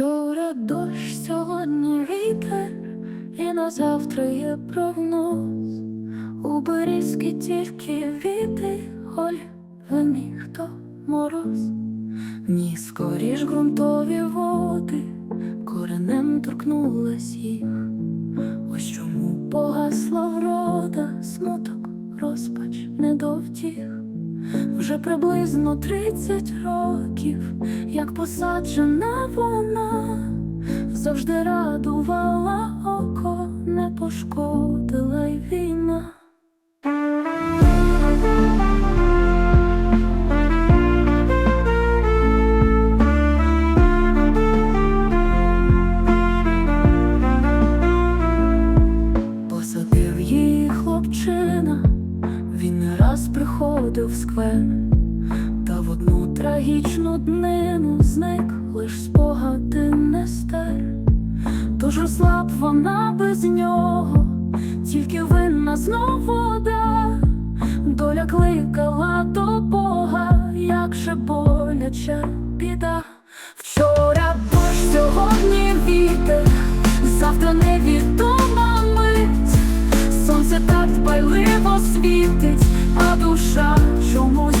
Вчора дощ, сьогодні вітер, і на завтра є прогноз. У берізки тільки віти, голі, виміг то мороз. Ні, скоріш ґрунтові води, коренем торкнулась їх. Ось чому погасла врода, смуток, розпач не до. Вже приблизно тридцять років, як посаджена вона, завжди радувала око, не пошкодила й війна. Посадив її хлопчина, він не раз приходив в сквер, та в одну трагічну днину зник лиш спогади вона без нього, тільки винна знов вода, доля кликала до Бога, як же боляча біда. Вчора дощ, сьогодні вітер, завтра невідома мить. Сонце так дбайливо світить, а душа чомусь